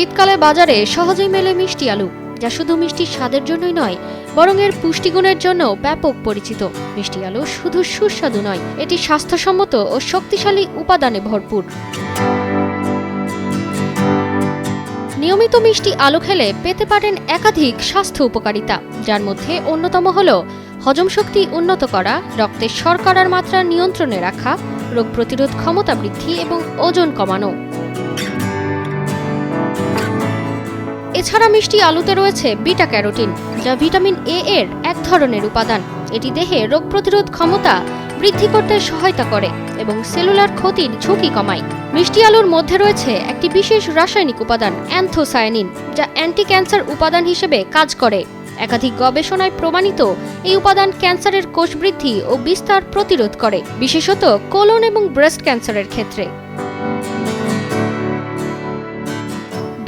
শীতকালে বাজারে সহজেই মেলে মিষ্টি আলু, যা শুধু মিষ্টির স্বাদের জন্যই নয়, বরং এর পুষ্টিগুণের জন্য ব্যাপক পরিচিত। মিষ্টি আলু শুধু সুস্বাদু নয়, এটি স্বাস্থ্যসম্মত ও শক্তিশালী উপাদানে ভরপুর। নিয়মিত মিষ্টি আলু খেলে পেতে পারেন একাধিক স্বাস্থ্য উপকারিতা, যার মধ্যে অন্যতম হল হজম শক্তি উন্নত করা, রক্তের শর্করার মাত্রা নিয়ন্ত্রণে রাখা, রোগ প্রতিরোধ ক্ষমতা বৃদ্ধি এবং ওজন কমানো। এছাড়া মিষ্টি আলুতে রয়েছে বিটা ক্যারোটিন, যা ভিটামিন এ এর এক ধরনের উপাদান। এটি দেহে রোগ প্রতিরোধ ক্ষমতা বৃদ্ধি করতে সহায়তা করে এবং সেলুলার ক্ষতির ঝুঁকি কমায়। মিষ্টি আলুর মধ্যে রয়েছে একটি বিশেষ রাসায়নিক উপাদান, অ্যান্থোসায়ানিন, যা অ্যান্টি ক্যান্সার উপাদান হিসেবে কাজ করে। একাধিক গবেষণায় প্রমাণিত এই উপাদান ক্যান্সারের কোষ বৃদ্ধি ও বিস্তার প্রতিরোধ করে, বিশেষত কোলন এবং ব্রেস্ট ক্যান্সারের ক্ষেত্রে।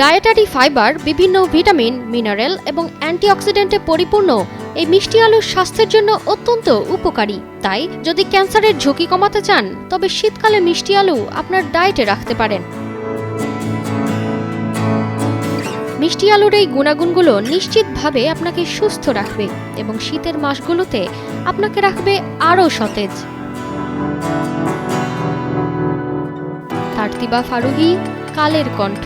ডায়েটারি ফাইবার, বিভিন্ন ভিটামিন, মিনারেল এবং অ্যান্টিঅক্সিডেন্টে পরিপূর্ণ। এই মিষ্টি আলু স্বাস্থ্যের জন্য অত্যন্ত উপকারী। তাই যদি ক্যান্সারের ঝুঁকি কমাতে চান, তবে শীতকালে মিষ্টি আলু আপনার ডায়েটে রাখতে পারেন। মিষ্টি আলুর এই গুণাগুণগুলো নিশ্চিতভাবে আপনাকে সুস্থ রাখবে এবং শীতের মাসগুলোতে আপনাকে রাখবে আরও সতেজ। তার্তিবা ফারুহি, কালের কণ্ঠ।